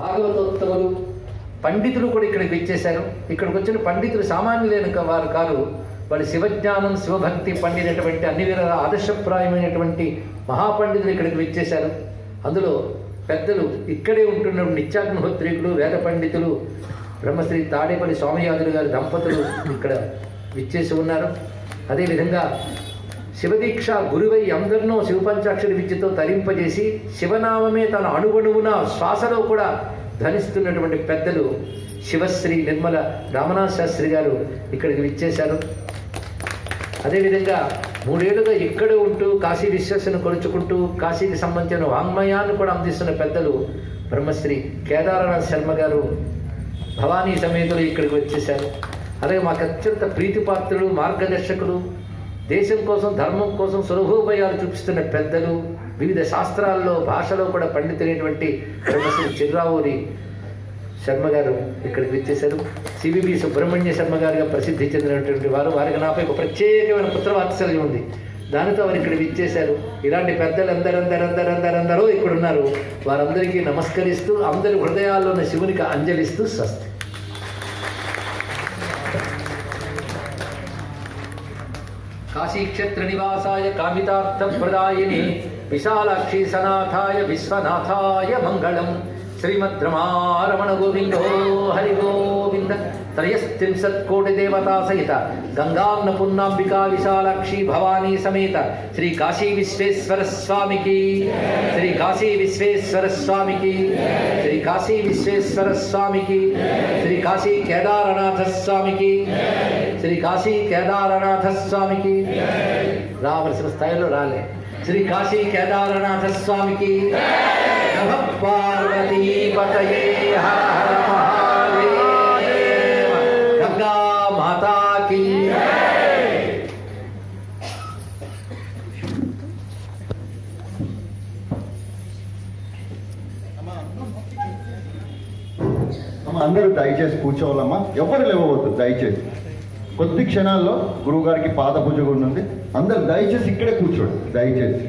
భాగవతోత్తములు పండితులు కూడా ఇక్కడికి వచ్చేశారు. ఇక్కడికి వచ్చిన పండితులు సామాన్యులైన వారు కాదు. వాళ్ళు శివజ్ఞానం శివభక్తి పండినటువంటి అన్ని విధాల ఆదర్శప్రాయమైనటువంటి మహాపండితులు ఇక్కడికి వచ్చేశారు. అందులో పెద్దలు ఇక్కడే ఉంటున్న నిత్యాగ్నిహోత్రికులు వేద పండితులు బ్రహ్మశ్రీ తాడేపల్లి స్వామియాదులు గారి దంపతులు ఇక్కడ విచ్చేసి ఉన్నారు. అదేవిధంగా శివదీక్ష గురువై అందరినో శివపంచాక్షరి విద్యతో తరింపజేసి శివనామమే తన అణువణువున శ్వాసలో కూడా ధనిస్తున్నటువంటి పెద్దలు శివశ్రీ నిర్మల రామనాథ్ శాస్త్రి గారు ఇక్కడికి విచ్చేశారు. అదేవిధంగా మూడేళ్ళుగా ఇక్కడ ఉంటూ కాశీ విశ్వసను కొలుచుకుంటూ కాశీకి సంబంధించిన వాంగ్మయాన్ని కూడా అందిస్తున్న పెద్దలు బ్రహ్మశ్రీ కేదారనాథ్ శర్మ గారు భవానీ సమేతులు ఇక్కడికి వచ్చేశారు. అలాగే మాకు అత్యంత ప్రీతిపాత్రులు మార్గదర్శకులు దేశం కోసం ధర్మం కోసం సులభోపయాలు చూపిస్తున్న పెద్దలు వివిధ శాస్త్రాల్లో భాషలో కూడా పండితులైనటువంటి ప్రొఫెసర్ చిర్రావూరి శర్మ గారు ఇక్కడికి వచ్చేశారు. సివిబి సుబ్రహ్మణ్య శర్మ గారుగా ప్రసిద్ధి చెందినటువంటి వారు. వారికి నాపై ఒక ప్రత్యేకమైన పుత్రవాత్సల్యం ఉంది. దానితో వారు ఇక్కడ విచ్చేశారు. ఇలాంటి పెద్దలు అందరందరందరందరందరూ ఇక్కడ ఉన్నారు వారందరికీ నమస్కరిస్తూ అందరి హృదయాల్లో ఉన్న శివునికి అంజలిస్తూ స్వస్తి. காசிக்ஷேத்திரநிவாசாய காமிதார்த்த பிரதாயினி விசாலாட்சி சநாதாய விஸ்வநாதாய மங்களம் ஸ்ரீமத் ரமாரமண கோவிந்தோ ஹரி கோவிந்த గోవిందో హరి గోవింద త్రయస్త్రింశత్ కోటి దేవతా సహిత గంగాన్న పున్నాంబికా విశాలాక్షి భవానీ సమేత శ్రీ కాశీ విశ్వేశ్వర స్వామికి శ్రీ కాశీ విశ్వేశ్వర స్వామికి శ్రీ కాశీ విశ్వేశ్వర స్వామికి శ్రీ కాశీ కేదారనాథ స్వామికి శ్రీ కాశీ కేదారనాథ స్వామికి రావలసిన స్థాయిలో రాలే శ్రీ కాశీ కేదారనాథ స్వామికి నమః పార్వతీ పతయే హర హర దయచేసి కూర్చోవాలమ్మా? ఎవరు లేవవద్దు దయచేసి. కొద్ది క్షణాల్లో గురువు గారికి పాద పూజ కూడా ఉంది. అందరు దయచేసి ఇక్కడే కూర్చోండి దయచేసి.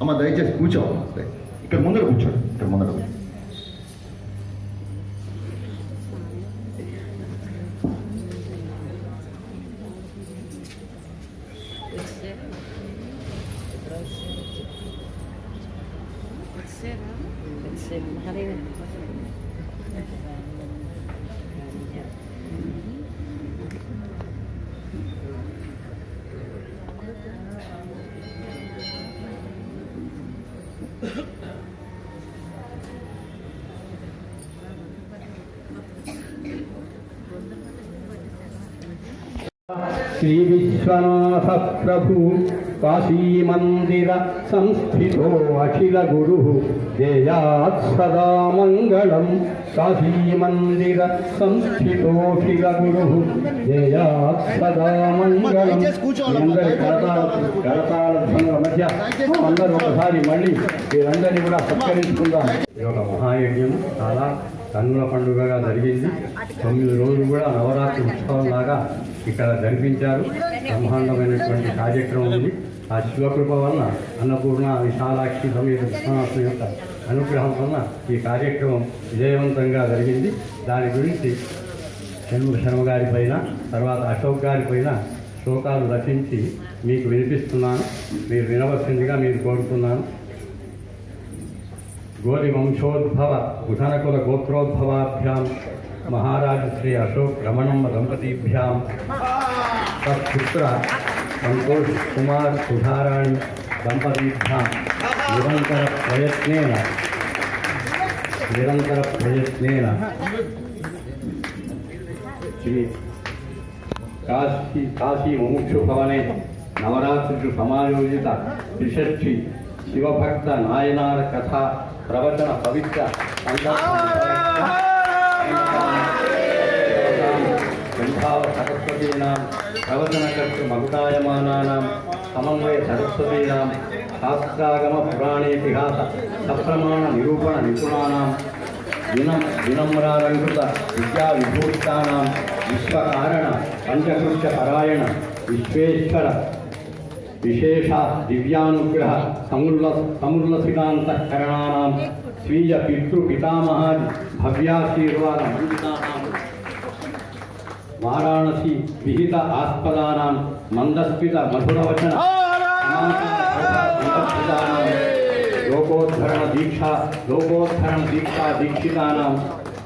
అమ్మ దయచేసి కూర్చోవాలి ఇక్కడ ముందర కూర్చోండి ఇక్కడ ముందర కూర్చోండి. శ్రీ విశ్వనాథ ప్రభు కాశీమందిర సంస్థితో అఖిల గురు జయాత్ సదా మంగళం కాశీమందిర సంస్థితోఖిల గురు జయాత్ సదా మంగళం అందరి ధ్వనుల మధ్య అందరూ ఒకసారి మళ్ళీ వీరందరినీ కూడా సత్కరించుకుందాం ఇది ఒక మహాయజ్ఞం చాలా కన్నుల పండుగగా జరిగింది తొమ్మిది రోజులు కూడా నవరాత్రి ఉత్సవం లాగా ఇక్కడ జరిపించారు. బ్రహ్మాండమైనటువంటి కార్యక్రమం ఉంది. ఆ శివకృప వలన అన్నపూర్ణ విశాలాక్షి సమేత విశ్వనాథం యొక్క అనుగ్రహం వలన ఈ కార్యక్రమం విజయవంతంగా జరిగింది. దాని గురించి షణ్ముఖ శర్మ గారి పైన తర్వాత అశోక్ గారి పైన శ్లోకాలు రచించి మీకు వినిపిస్తున్నాను. మీరు వినవలసిందిగా మీరు కోరుతున్నాను. గోరి వంశోద్భవ గుధనకుల గోత్రోద్భవాభ్యాం మహారాజ శ్రీ అశోక్ రమణమ్మ దంపతీభ్యాం. తత్పుత్ర संतोष कुमार सुधाराणी दंपति धाम निरंतर प्रयत्न निरंतर प्रयत्न काशी काशी मुमुक्षुभवने नवरात्रि समायोजित त्रिषष्ठी शिवभक्त नायनार कथा प्रवचन पवित्र భావ సరస్వతీనాం ప్రవచనకర్తృ మగుటాయమానానాం సమన్వయ సరస్వతీనాం శాస్త్రాగమ పురాణేతిహాస సప్రమాణ నిరూపణ నిపుణానాం వినం వినమ్రాలంకృత విద్యా విభూషితానాం విశ్వకారణ పంచకృత్య పరాయణ విశ్వేశ్వర విశేష దివ్యానుగ్రహ సముల్ల సముల్లసితాంతఃకరణానాం స్వీయ పితృ పితామహాది భవ్యాశీర్వాద మండితానాం వారాణసి విహిత ఆస్పదానాం మందస్మిత మధురవచన లోకోద్ధరణ దీక్ష లోకోద్ధరణ దీక్షా దీక్షితానాం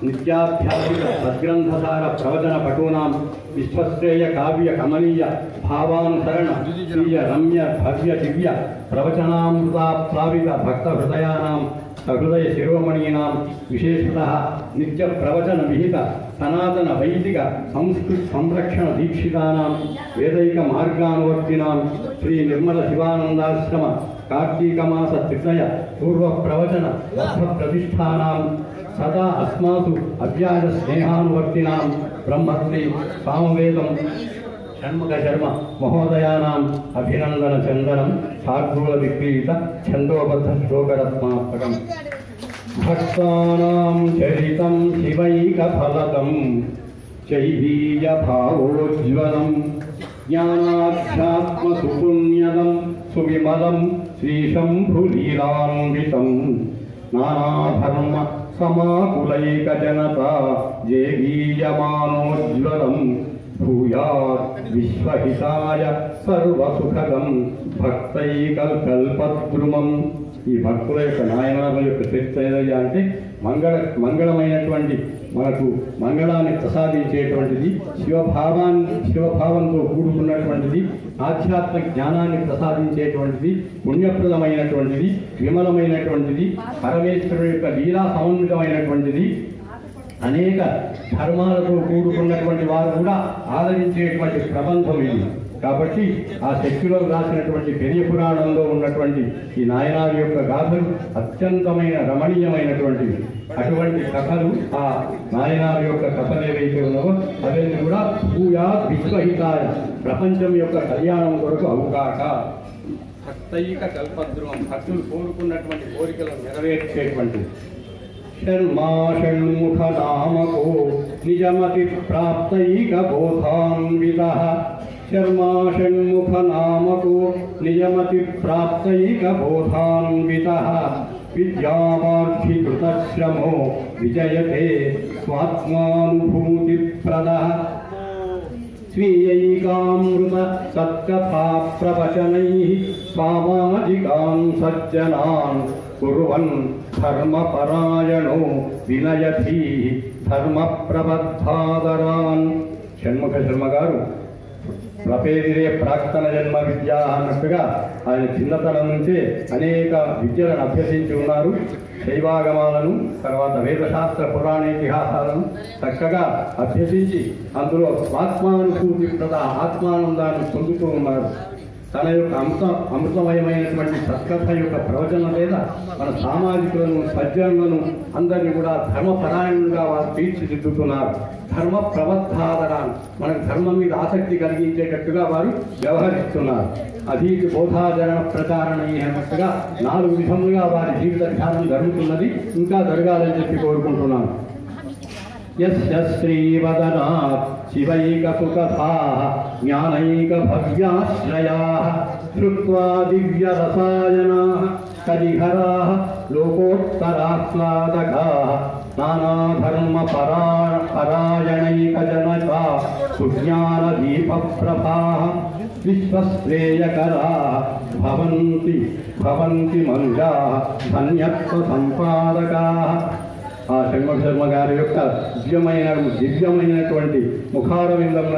నిత్యాధ్యాత్మిక సద్గ్రంథసార ప్రవచన పటూనాం విశ్వశ్రేయ కావ్య కమనీయ భావానుసరణ స్వీయ రమ్య భవ్య దివ్య ప్రవచనామృతా ప్లావిత భక్త హృదయానాం సహృదయ శిరోమణీనాం విశేషత నిత్య ప్రవచన విహిత సనాతన వైదిక సంస్కృతి సంరక్షణ దీక్షితానాం వేదైక మార్గానువర్తినాం. శ్రీ నిర్మల శివానందాశ్రమ కార్తీక మాస త్రితయ పూర్వ ప్రవచన లబ్ధ ప్రతిష్టానాం. సదా అస్మాసు అవ్యాజ స్నేహానువర్తినాం. బ్రహ్మశ్రీ సామవేదం. షణ్ముఖ శర్మ మహోదయానాం. అభినందన చందనం. సార్థూల విక్రీత ఛందోబద్ధ శ్లోకరత్మాత్మకం భక్తానాం చరితం శివైకఫలకం చైవీయ భావోజ్వలం జ్ఞానాధ్యాత్మసుపుణ్యదం సువిమలం శ్రీశంభులీలాన్వితం నానాధర్మ సమాకులైక జనత జేగీయమానోజ్వలం భూయాత్ విశ్వహితాయ సర్వసుఖదం భక్తైకల్పద్రుమం ఈ భక్తుల యొక్క నాయనాల యొక్క చరిత్ర ఏదయ్యా అంటే మంగళ మంగళమైనటువంటి మనకు మంగళాన్ని ప్రసాదించేటువంటిది శివభావాన్ని శివభావంతో కూడుకున్నటువంటిది ఆధ్యాత్మిక జ్ఞానాన్ని ప్రసాదించేటువంటిది పుణ్యప్రదమైనటువంటిది విమలమైనటువంటిది పరమేశ్వరుడు యొక్క లీలా సమన్వితమైనటువంటిది అనేక ధర్మాలతో కూడుకున్నటువంటి వారు కూడా ఆదరించేటువంటి ప్రబంధం ఇది. కాబట్టి ఆ శక్తిలో రాసినటువంటి పెరియ పురాణంలో ఉన్నటువంటి ఈ నాయనారి యొక్క గాథలు అత్యంతమైన రమణీయమైనటువంటివి అటువంటి కథలు ఆ నాయనారి యొక్క కథలు ఏవైతే ఉన్నావో అవన్నీ కూడా భూయా విశ్వహితాయ ప్రపంచం యొక్క కళ్యాణం కొరకు అవుకాక. భక్తైక కల్పద్రువం భక్తులు కోరుకున్నటువంటి కోరికలను నెరవేర్చేటువంటి శర్మా షణ్ముఖ నామకో నిజమతి ప్రాప్తైక బోధాన్విత శర్మా షణ్ముఖ నామకో నిజమతి ప్రాప్తైక బోధాన్విత విద్యావార్థి కృతశ్రమో విజయతే స్వాత్మానుభూతి ప్రద స్వీయైకామృత సత్కథా ప్రవచనై సామాజికాన్ సజ్జనాన్ కుర్వన్ ధర్మపరాయణో వినయధీ ధర్మ ప్రబద్ధాదరాన్ షణ్ముఖ శర్మ గారు ప్రపేదిరే ప్రాక్తన జన్మ విద్య అన్నట్టుగా ఆయన చిన్నతనం నుంచే అనేక విద్యలను అభ్యసించి ఉన్నారు. శైవాగమాలను తర్వాత వేదశాస్త్ర పురాణ ఇతిహాసాలను చక్కగా అభ్యసించి అందులో ఆత్మానుభూతి ప్రద ఆత్మానందాన్ని పొందుతూ ఉన్నారు. తన యొక్క అమృత అమృతమయమైనటువంటి సత్కథ యొక్క ప్రవచనం మీద మన సామాజికులను సజ్జనులను అందరినీ కూడా ధర్మపరాయణంగా వారు తీర్చిదిద్దుతున్నారు. ధర్మ ప్రబద్ధాదరాన్ని మనకు ధర్మం మీద ఆసక్తి కలిగించేటట్టుగా వారు వ్యవహరిస్తున్నారు. అధీతి బోధాచరణ ప్రచారణ అన్నట్టుగా నాలుగు విధములుగా వారి జీవిత ధ్యానం జరుగుతున్నది. ఇంకా జరగాలని చెప్పి కోరుకుంటున్నాను. यस्य श्रीवदनात् शिवैकसुकथाः, ज्ञानैकभव्याश्रयाः, श्रुत्वा दिव्यरसायनाः कलिहराः लोकोत्तराह्लादकाः नानाधर्मपरा परायणैकजनता सुज्ञानदीपप्रभाः, विश्वश्रेयकराः, भवन्ति भवन्ति मनुजाः ఆ షణ్ముఖ శర్మ గారి యొక్క దివ్యమైన దివ్యమైనటువంటి ముఖార విందం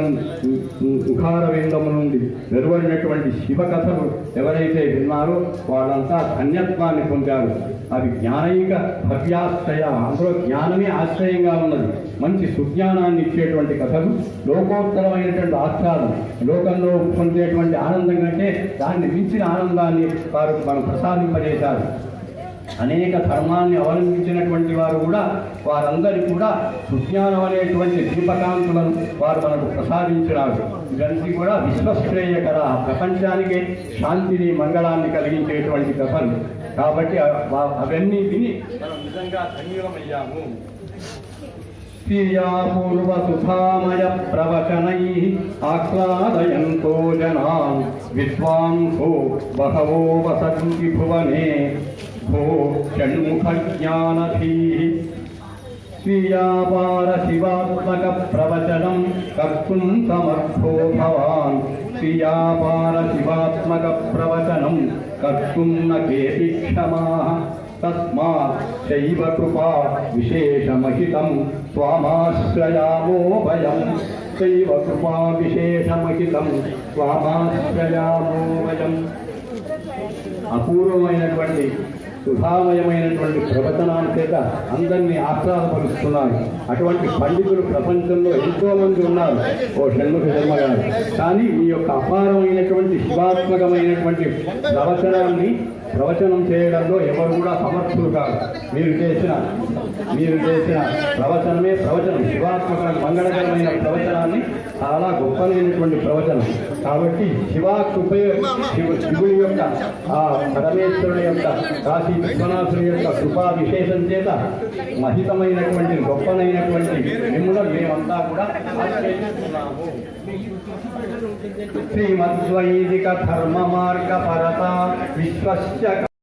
ముఖార విందము నుండి వెలువడినటువంటి శివ కథలు ఎవరైతే విన్నారో వాళ్ళంతా ధన్యత్వాన్ని పొందారు. అవి జ్ఞానైక భవ్యాశ్రయ అందులో జ్ఞానమే ఆశ్రయంగా ఉన్నది. మంచి సుజ్ఞానాన్ని ఇచ్చేటువంటి కథలు లోకోత్తరమైనటువంటి ఆస్వాదం లోకంలో పొందేటువంటి ఆనందం కంటే దాన్ని మించిన ఆనందాన్ని వారు మనం ప్రసాదింపజేశారు. అనేక ధర్మాన్ని అవలంబించినటువంటి వారు కూడా వారందరి కూడా సుజ్ఞానం అనేటువంటి దీపకాంతులను వారు మనకు ప్రసాదించినారు. ఇవన్నీ కూడా విశ్వశ్రేయకర ప్రపంచానికి శాంతిని మంగళాన్ని కలిగించేటువంటి కథలు. కాబట్టి అవన్నీ విని మనం నిజంగా ధన్యులమయ్యాము. పూర్వసుధామయ ప్రవచనై ఆహ్లాదయంతో జనా. విద్వాంసో బహవో వసంతి భువనే సిద్ధో షణ్ముఖ జ్ఞానధీః స్వీయాపార శివాత్మక ప్రవచనం కర్తుం సమర్థో భవాన్. స్వీయాపార శివాత్మక ప్రవచనం కర్తుం న కేపి క్షమాః తస్మాత్ శైవ కృపా విశేషమహితం స్వామాశ్రయామో వయం. శైవ కృపా విశేషమహితం స్వామాశ్రయామో వయం. అపూర్వమైనటువంటి సుధామయమైనటువంటి ప్రవచనాల చేత అందరినీ ఆహ్లాదపరుస్తున్నారు అటువంటి పండితులు ప్రపంచంలో ఎంతో మంది ఉన్నారు. ఓ షణ్ముఖ శర్మ గారు. కానీ ఈ యొక్క అపారమైనటువంటి శివాత్మకమైనటువంటి ప్రవచనాన్ని ప్రవచనం చేయడంలో ఎవరు కూడా సమర్థులు కాదు మీరు చేసిన మీరు చేసిన ప్రవచనమే ప్రవచనం. శివాత్మక మంగళకరమైన ప్రవచనాన్ని చాలా గొప్పనైనటువంటి ప్రవచనం. కాబట్టి శివా కృప శివుడి యొక్క ఆ పరమేశ్వరుడి యొక్క కాశీ విశ్వనాథుడి యొక్క కృపా విశేషం చేత మహితమైనటువంటి గొప్పనైనటువంటి మిమ్మల్ని మేమంతా కూడా ఆశ్రయిస్తున్నాము శ్రీమద్వైదిక ధర్మ మార్గ పరత విశ్వశ్చ